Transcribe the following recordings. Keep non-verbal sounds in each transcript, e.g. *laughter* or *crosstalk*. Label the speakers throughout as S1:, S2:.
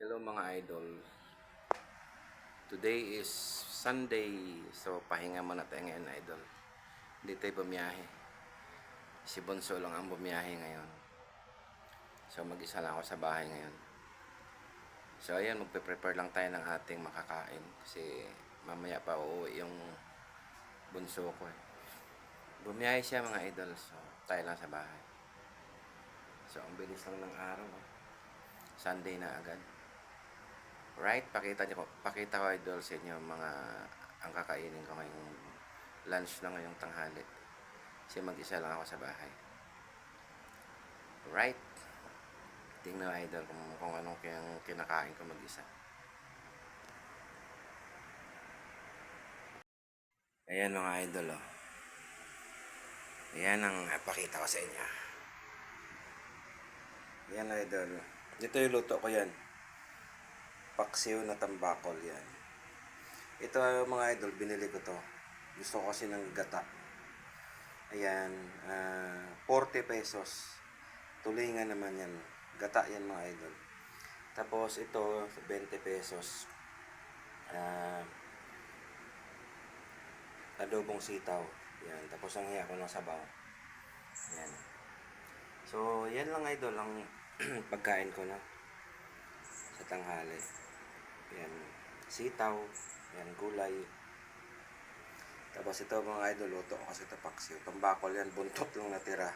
S1: Hello mga idol. Today is Sunday. So pahinga muna tayo ngayon idol. Hindi tayo bumiyahe. Si Bonso lang ang bumiyahe ngayon. So mag-isa lang ako sa bahay ngayon. So ayan, magpe-prepare lang tayo ng ating makakain. Kasi mamaya pa uuwi yung bunso ko eh. Bumiyahe siya mga idol. So tayo lang sa bahay. So ang bilis lang ng araw. oh. Sunday na agad. Right, pakita niyo ko, pakita ko idol sa inyo mga ang kakainin ko ngayong lunch na ngayong tanghali. Kasi mag-isa lang ako sa bahay. Right. Tingnan idol kung, kung anong kin- kinakain ko mag-isa. Ayan mga idol oh. Ayan ang pakita ko sa inyo. Ayan idol. Ito yung luto ko yan paksiw na tambakol yan. Ito mga idol, binili ko to. Gusto ko kasi ng gata. Ayan, ah, 40 pesos. Tulingan naman yan. Gata yan mga idol. Tapos ito, 20 pesos. Ah, adobong sitaw. Yan. Tapos ang hiya ko ng sabaw. Yan. So, yan lang idol ang *clears throat* pagkain ko na sa tanghali. Yan, sitaw, yan, gulay. Tapos ito mga idol, luto ko kasi ito paksiw. Tambakol yan, buntot lang natira.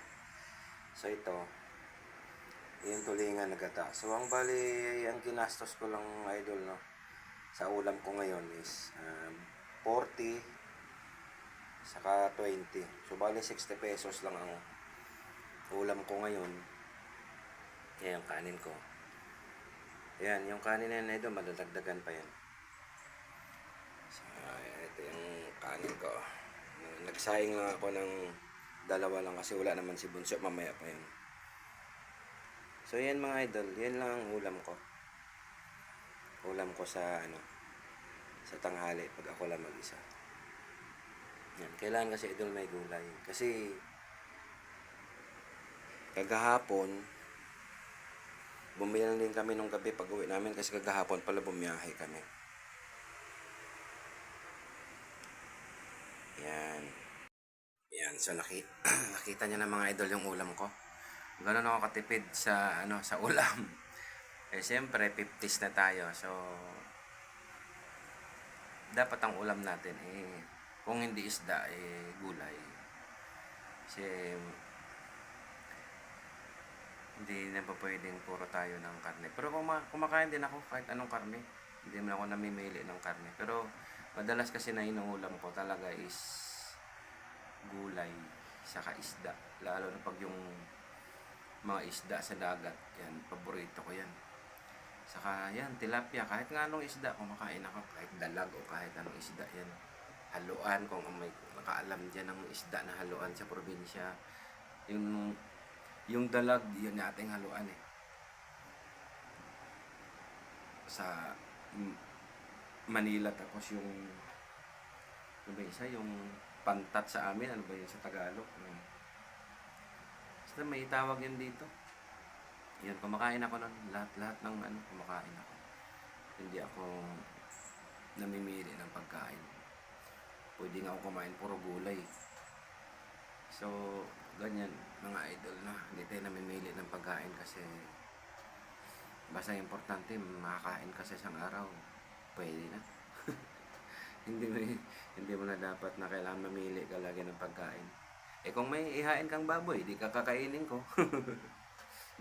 S1: So ito, yung tulingan na gata. So ang bali, ang ginastos ko lang idol, no, sa ulam ko ngayon is um, 40 saka 20. So bali 60 pesos lang ang ulam ko ngayon. Yan yung kanin ko. Ayan, yung kanin na yan ito, madadagdagan pa yan. So, ito yung kanin ko. Nagsaing lang ako ng dalawa lang kasi wala naman si Bunso, mamaya pa yun. So, yan mga idol, yan lang ang ulam ko. Ulam ko sa, ano, sa tanghali pag ako lang mag-isa. Yan, kailangan kasi idol may gulay. Kasi, kagahapon, bumili na din kami nung gabi pag uwi namin kasi kagahapon pala bumiyahe kami. Yan. Yan. So, naki, *clears throat* nakita niyo na mga idol yung ulam ko. Ganun ako katipid sa, ano, sa ulam. *laughs* Eh, siyempre, 50s na tayo. So, dapat ang ulam natin, eh, kung hindi isda, eh, gulay. Kasi, hindi na pa pwedeng puro tayo ng karne. Pero kuma kumakain din ako kahit anong karne. Hindi naman ako namimili ng karne. Pero madalas kasi na inuulam ko talaga is gulay saka isda. Lalo na pag yung mga isda sa dagat. Yan, paborito ko yan. Saka yan, tilapia. Kahit nga anong isda, kumakain ako. Kahit dalag o kahit anong isda yan. Haluan, kung may nakaalam dyan ng isda na haluan sa probinsya. Yung yung dalag, yun nating haluan eh. Sa Manila tapos yung ano ba isa? Yung pantat sa amin ano ba yun sa Tagalog? Ano? basta may tawag yun dito. Yan kumakain ako nun. Lahat lahat ng ano kumakain ako. Hindi ako namimili ng pagkain. Pwede nga ako kumain puro gulay. So, ganyan mga idol na hindi tayo namimili ng pagkain kasi basta importante makakain ka sa isang araw pwede na. *laughs* Hindi mo hindi mo na dapat na kailangan mamili ka lagi ng pagkain. Eh kung may ihain kang baboy di ka kakainin ko. *laughs*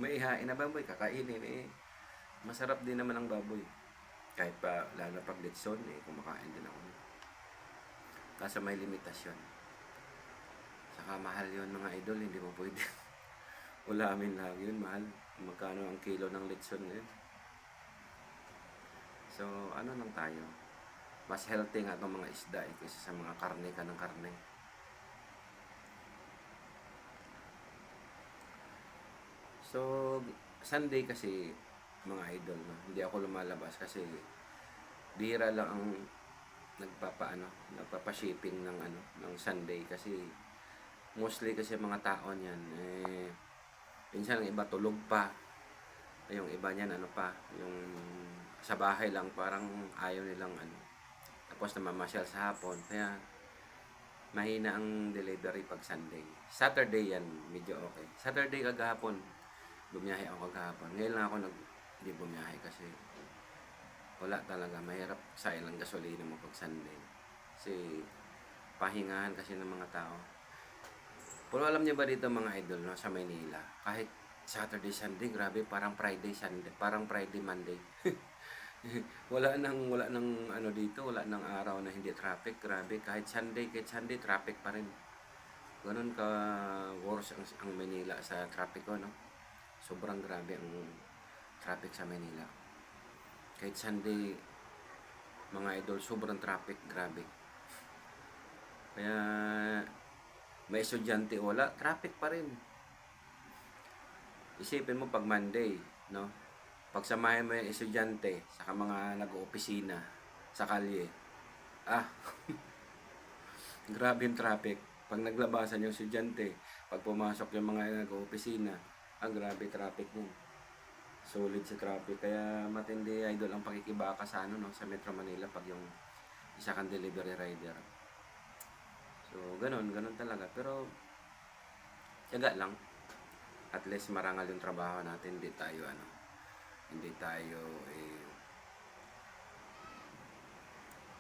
S1: May ihain na baboy kakainin eh. Masarap din naman ang baboy. Kahit pa lalo pag litson eh kumakain din ako. Kaso may limitasyon. Saka mahal yun mga idol, hindi mo pwede. *laughs* Ulamin lang yun, mahal. Magkano ang kilo ng litson ngayon. So, ano lang tayo? Mas healthy nga itong mga isda eh, kaysa sa mga karne ka ng karne. So, Sunday kasi, mga idol, no? hindi ako lumalabas kasi bira lang ang nagpapaano, nagpapa-shipping ng ano, ng Sunday kasi mostly kasi mga tao niyan eh minsan ang iba tulog pa yung iba niyan ano pa yung sa bahay lang parang ayaw nilang ano. Tapos namamasyal sa hapon. Kaya mahina ang delivery pag Sunday. Saturday yan, medyo okay. Saturday kagahapon, bumiyahe ako kagahapon. Ngayon lang ako nag hindi bumiyahe kasi wala talaga. Mahirap sa ilang gasolina mo pag Sunday. Kasi pahingahan kasi ng mga tao. Pero alam niyo ba dito mga idol no, sa Manila, kahit Saturday, Sunday, grabe, parang Friday, Sunday, parang Friday, Monday. *laughs* wala nang wala nang ano dito, wala nang araw na hindi traffic, grabe. Kahit Sunday, kahit Sunday, traffic pa rin. Ganun ka worse ang, ang Manila sa traffic ko, no? Sobrang grabe ang traffic sa Manila. Kahit Sunday, mga idol, sobrang traffic, grabe. Kaya, may estudyante wala, traffic pa rin. Isipin mo pag Monday, no? Pagsamahin mo yung estudyante, saka mga nag-opisina sa kalye. Ah, *laughs* grabe yung traffic. Pag naglabasan yung estudyante, pag pumasok yung mga nag-opisina, ang grabe traffic nun. Solid sa traffic. Kaya matindi idol ang pakikibaka sa ano, no? sa Metro Manila pag yung isa kang delivery rider. So, ganun, ganun talaga. Pero, tiyaga lang. At least marangal yung trabaho natin. Hindi tayo, ano, hindi tayo, eh,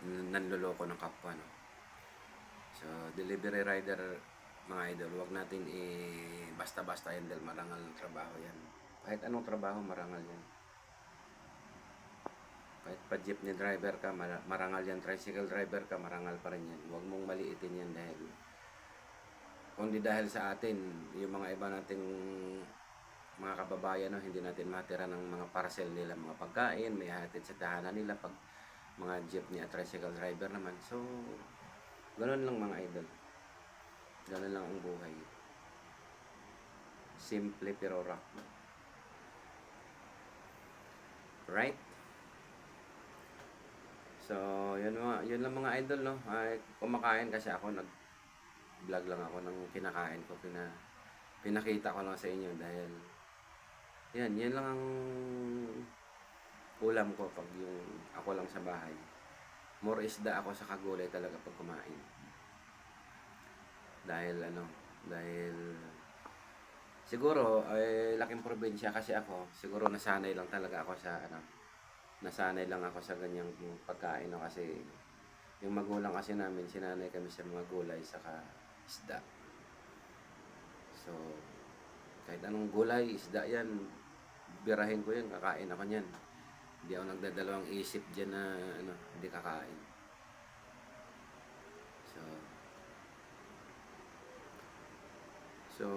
S1: nanloloko ng kapwa, no. So, delivery rider, mga idol, wag natin eh, basta-basta yan dahil marangal ng trabaho yan. Kahit anong trabaho, marangal yan. Kahit pa jeepney driver ka, mara- marangal yan. Tricycle driver ka, marangal pa rin yan. Huwag mong maliitin yan dahil kundi dahil sa atin, yung mga iba nating mga kababayan, no, hindi natin matira ng mga parcel nila, mga pagkain, may hatid sa tahanan nila pag mga jeepney at tricycle driver naman. So, ganun lang mga idol. Ganun lang ang buhay. Simple pero rock. Right? So, yun, mga, yun lang mga idol, no? Ay, kumakain kasi ako, nag vlog lang ako ng kinakain ko, pina, pinakita ko lang sa inyo dahil, yan, yan lang ang ulam ko pag yung ako lang sa bahay. More isda ako sa kagulay talaga pag kumain. Dahil ano, dahil siguro ay laking probinsya kasi ako, siguro nasanay lang talaga ako sa ano, nasanay lang ako sa ganyang pagkain no kasi yung magulang kasi namin sinanay kami sa mga gulay saka isda. So kahit anong gulay, isda yan, birahin ko yan, kakain ako niyan. Hindi ako nagdadalawang isip diyan na ano, hindi kakain. So So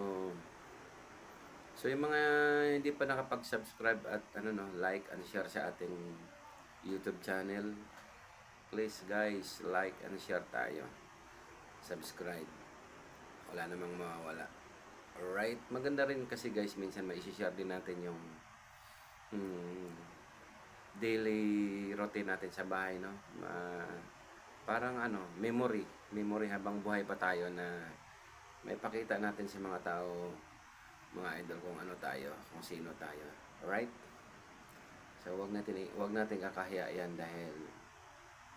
S1: So yung mga hindi pa nakapag-subscribe at ano no, like and share sa ating YouTube channel, please guys, like and share tayo. Subscribe. Wala namang mawawala. Alright, maganda rin kasi guys, minsan may share din natin yung hmm, daily routine natin sa bahay, no? Ma- parang ano, memory, memory habang buhay pa tayo na may pakita natin sa mga tao mga idol kung ano tayo, kung sino tayo. Alright? So, wag natin, wag natin kakahiya yan dahil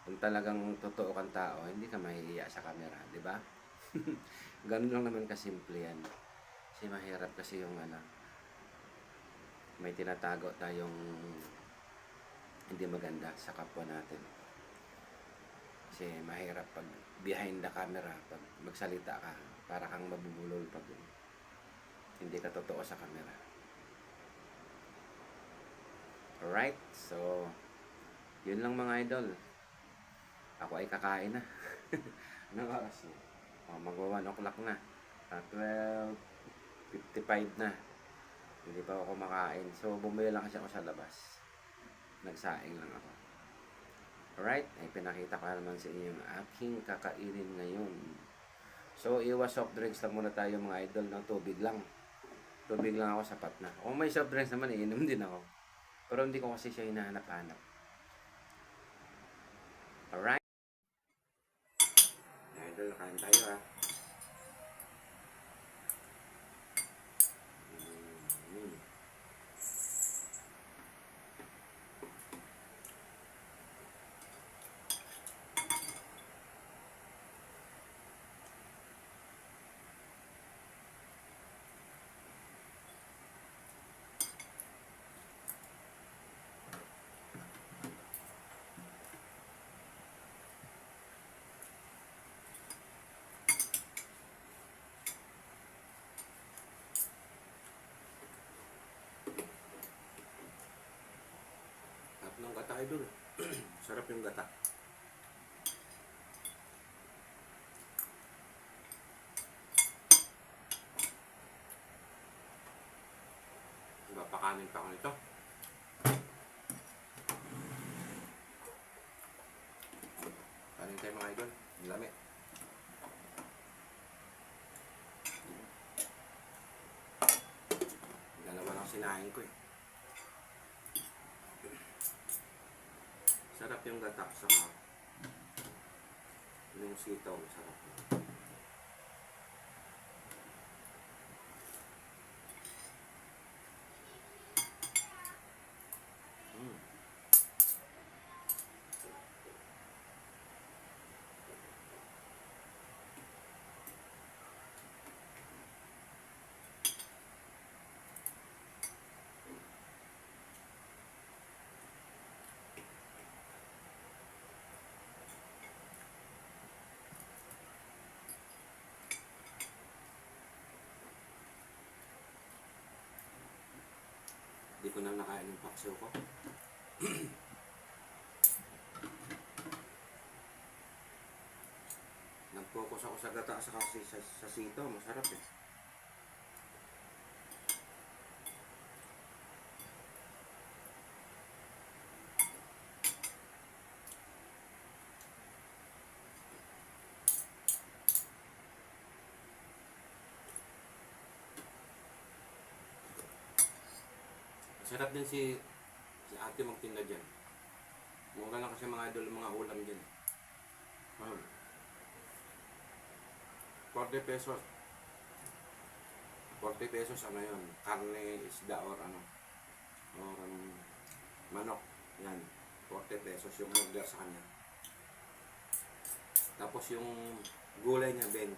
S1: kung talagang totoo kang tao, hindi ka mahihiya sa camera, di ba? *laughs* Ganun lang naman kasimple yan. Kasi mahirap kasi yung ano, may tinatago tayong hindi maganda sa kapwa natin. Kasi mahirap pag behind the camera, pag magsalita ka, para kang mabubulol pag hindi ka totoo sa camera. Alright, so, yun lang mga idol. Ako ay kakain na. *laughs* Anong oras na? Oh, magwa 1 o'clock na. Ah, 12.55 na. Hindi pa ako kumakain. So, bumili lang kasi ako sa labas. Nagsaing lang ako. Alright, ay pinakita ko naman sa inyo yung aking kakainin ngayon. So, iwas soft drinks lang muna tayo mga idol ng tubig lang. Tubig lang ako sapat na. Kung may soft drinks naman, iinom din ako. Pero hindi ko kasi siya hinahanap-hanap. Alright? Idol, kain tayo ha. Idol. *clears throat* Sarap yung gata. Diba, pakanin pa ako nito. Kanin tayo mga idol. Ang lami. Dalawa lang sinahin ko eh. Sarap yung gata sa yung sitaw. Sarap. Hindi ko na nakain yung paksiw ko. *clears throat* Nag-focus ako sa gata sa sa, sa sito. Masarap eh. Masarap din si si ate magtinda dyan. Mura lang kasi mga idol mga ulam dyan. Hmm. 40 pesos. 40 pesos ano yun? Karne, isda or ano? Or um, manok. Yan. 40 pesos yung order sa kanya. Tapos yung gulay niya 20.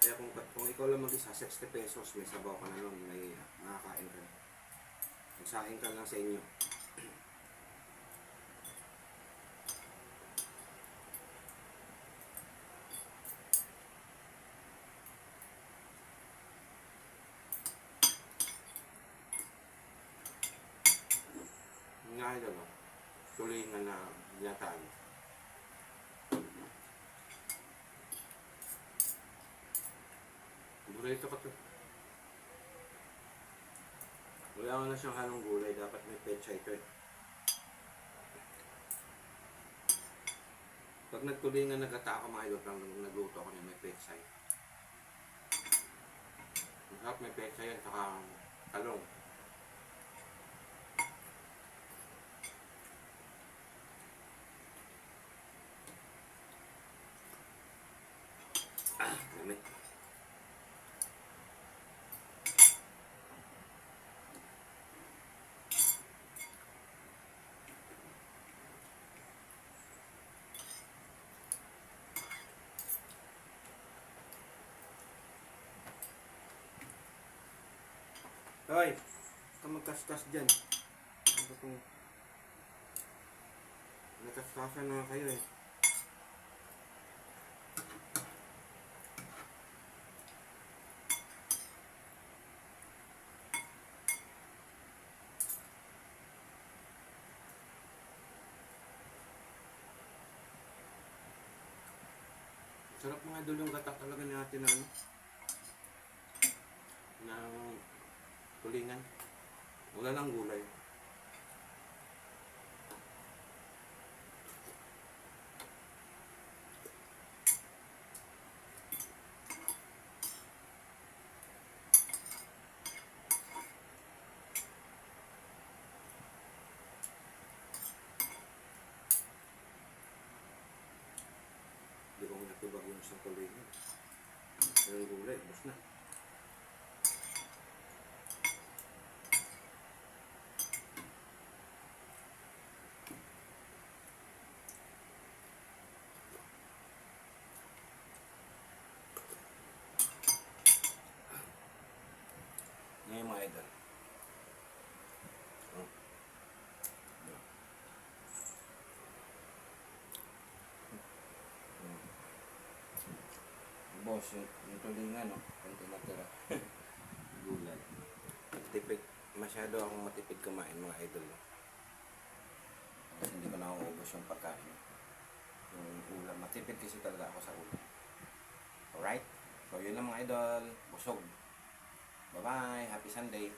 S1: Kaya kung, kung ikaw lang mag-isa, 60 pesos, may sabaw ka na nun, may makakain ka. Magsaing ka lang sa inyo. Nga idol, oh. tulingan na binataan. Burrito ka to. Wala nga na siyang halong gulay, dapat may petsa ito eh. Pag nagtulingan nagkata ako mga idol, lang nagluto ako niya may eh. Masarap may petsa yan, saka talong. Ah, lamig. Hoy, ka magkaskas dyan. Ano kung... Nagkaskasan na kayo eh. Sarap mga idol yung gatak talaga natin na ano. Ng tulingan. Wala lang gulay. Di ko natubag yung sa tulingan. Yung gulay, bus na. Ngayon mga idol. Oh. Yeah. Mm. Boss, yung, yung tulingan, no? Kunti natira. *laughs* Gulay. Tipid. Masyado akong matipid kumain mga idol. hindi ko nauubos yung pagkain. Yung ulam. Matipid kasi talaga ako sa ulam. Alright? So, yun lang mga idol. Busog. Bye-bye. Happy Sunday.